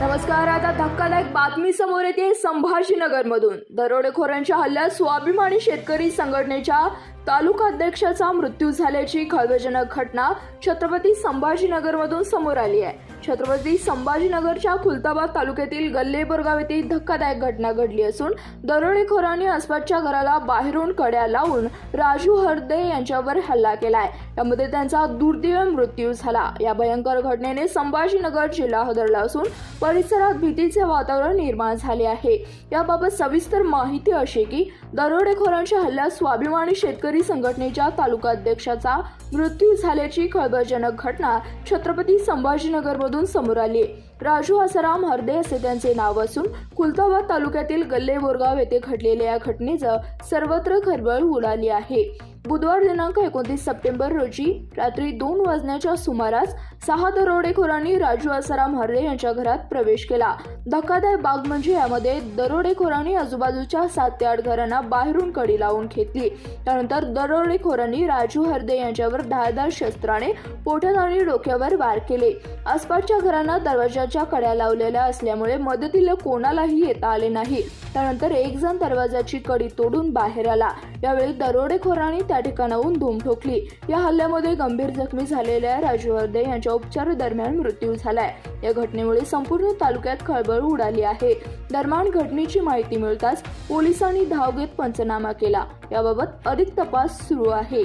नमस्कार आता धक्कादायक बातमी समोर येते संभाजीनगरमधून. दरोडेखोरांच्या हल्ल्यात स्वाभिमानी शेतकरी संघटनेच्या तालुका अध्यक्षाचा मृत्यू झाल्याची खळबळजनक घटना छत्रपती संभाजीनगरमधून समोर आली आहे. छत्रपती संभाजीनगरच्या खुलताबाद तालुक्यातील गल्ले गाव येथे धक्कादायक घटना घडली असून दरोडेखोरांनी आसपासच्या घराला बाहेरून कड्या लावून राजू हरदे यांच्यावर हल्ला केलाय. यामध्ये त्यांचा दुर्दैव मृत्यू झाला. या भयंकर घटनेने संभाजीनगर जिल्हा हदरला असून परिसरात भीतीचे वातावरण निर्माण झाले आहे. याबाबत सविस्तर माहिती अशी की दरोडेखोरांच्या हल्ल्यात स्वाभिमानी शेतकरी संघटनेच्या तालुका अध्यक्षाचा मृत्यू झाल्याची खळबळजनक घटना छत्रपती संभाजीनगर संभाजीनगरमधून समोर आली. राजू आसाराम हरदे असे त्यांचे नाव असून कुलताबाद तालुक्यातील गल्ले बोरगाव येथे घडलेल्या या घटनेचं सर्वत्र खळबळ उडाली आहे. बुधवार दिनांक एकोणतीस सप्टेंबर रोजी रात्री दोन वाजण्याच्या सुमारास सहा दरोडेखोरांनी राजू आसाराम हरदे यांच्या घरात प्रवेश केला. धक्कादायक बाग म्हणजे यामध्ये दरोडेखोरांनी आजूबाजूच्या सात ते आठ घरांना बाहेरून कडी लावून घेतली. त्यानंतर दरोडेखोरांनी राजू हर्दे यांच्यावर धारदार शस्त्राने पोटात आणि डोक्यावर वार केले. आसपासच्या घरांना दरवाजाच्या कड्या लावलेल्या असल्यामुळे मदतीला कोणालाही येता आले नाही. त्यानंतर एक जण दरवाजाची कडी तोडून बाहेर आला. यावेळी दरोडेखोरांनी त्या ठिकाणाहून धूम ठोकली. या हल्ल्यामध्ये गंभीर जखमी झालेल्या राजू हरदे यांच्या उपचार दरम्यान मृत्यू झालाय. या घटनेमुळे संपूर्ण तालुक्यात खळबळ उडाली आहे. दरम्यान घटनेची माहिती मिळताच पोलिसांनी धाव घेत पंचनामा केला. याबाबत अधिक तपास सुरू आहे.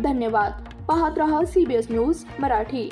धन्यवाद. पाहत रहा सीबीएस न्यूज मराठी.